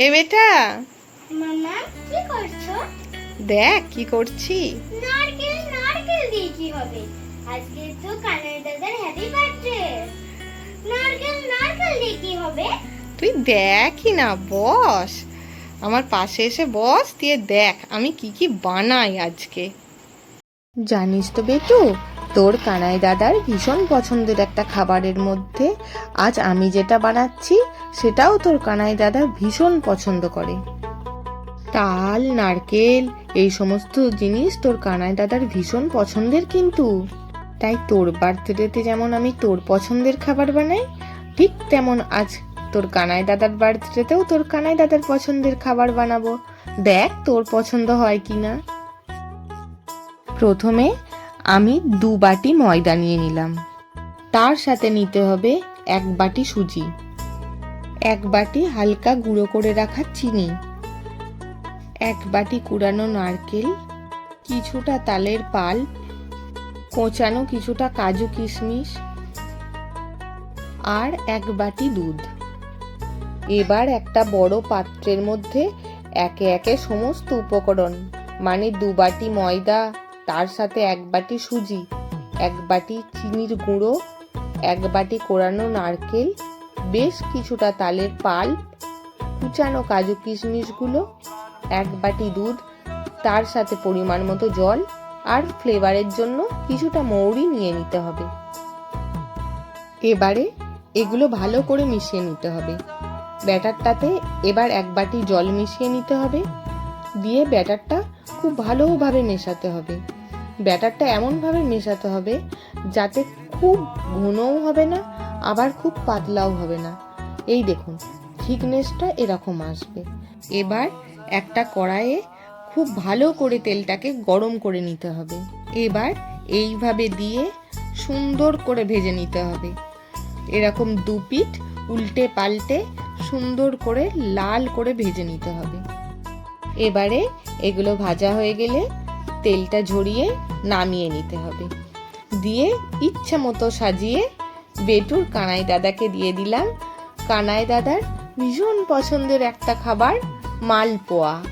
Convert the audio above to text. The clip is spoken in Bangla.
এ বেটা। মামা কি করছ? দেখ কি করছি? নারকেল নারকেল দিয়ে কি হবে? আজকে তো দাদার হ্যাপি বার্থডে নারকেল নারকেল দিয়ে কি হবে? তুই দেখি না বস। আমার পাশে এসে বস দিয়ে দেখ আমি কি কি বানাই আজকে। জানিস তো বেটু তোর কানাই দাদার ভীষণ পছন্দের একটা খাবারের মধ্যে আজ আমি যেটা বানাচ্ছি, সেটাও তোর কানাই দাদা ভীষণ পছন্দ করে। তাল, নারকেল, এই সমস্ত জিনিস তোর কানাই দাদার ভীষণ পছন্দের কিন্তু। তাই তোর বার্থডেতে যেমন আমি তোর পছন্দের খাবার বানাই, ঠিক তেমন আজ তোর কানাই দাদার বার্থডেতেও তোর কানাই দাদার পছন্দের খাবার বানাবো। দেখ তোর পছন্দ হয় কি না প্রথমে আমি দু বাটি ময়দা নিয়ে নিলাম। তার সাথে নিতে হবে এক বাটি সুজি, এক বাটি হালকা গুঁড়ো করে রাখা চিনি, এক বাটি কুড়ানো নারকেল, কিছুটা তালের পাল, কোচানো কিছুটা কাজু কিশমিশ আর এক বাটি দুধ। এবার একটা বড় পাত্রের মধ্যে একে একে সমস্ত উপকরণ মানে দু বাটি ময়দা তার সাথে এক বাটি সুজি, এক বাটি চিনির গুঁড়ো, এক বাটি কোরানো নারকেল, বেশ কিছুটা তালের পাল, কুচানো কাজু কিশমিশগুলো, এক বাটি দুধ, তার সাথে পরিমাণ মতো জল আর ফ্লেভারের জন্য কিছুটা মৌরি নিয়ে নিতে হবে। এবারে এগুলো ভালো করে মিশিয়ে নিতে হবে। ব্যাটারটাতে এবার এক বাটি জল মিশিয়ে নিতে হবে। দিয়ে ব্যাটারটা খুব ভালোভাবে মেশাতে হবে। ব্যাটারটা এমনভাবে মেশাতে হবে যাতে খুব ঘনও হবে না, আবার খুব পাতলাও হবে না। এই দেখুন, থিকনেসটা এরকম আসবে। এবার একটা কড়াইয়ে খুব ভালো করে তেলটাকে গরম করে নিতে হবে। এবার এইভাবে দিয়ে সুন্দর করে ভেজে নিতে হবে। এরকম দু পিঠ উল্টে পাল্টে সুন্দর করে লাল করে ভেজে নিতে হবে। এবারে এগুলো ভাজা হয়ে গেলে তেলটা ঝরিয়ে নামিয়ে নিতে হবে। দিয়ে ইচ্ছা মতো সাজিয়ে বেটুর কানাই দাদাকে দিয়ে দিলাম। কানাই দাদার ভীষণ পছন্দের একটা খাবার মালপোয়া।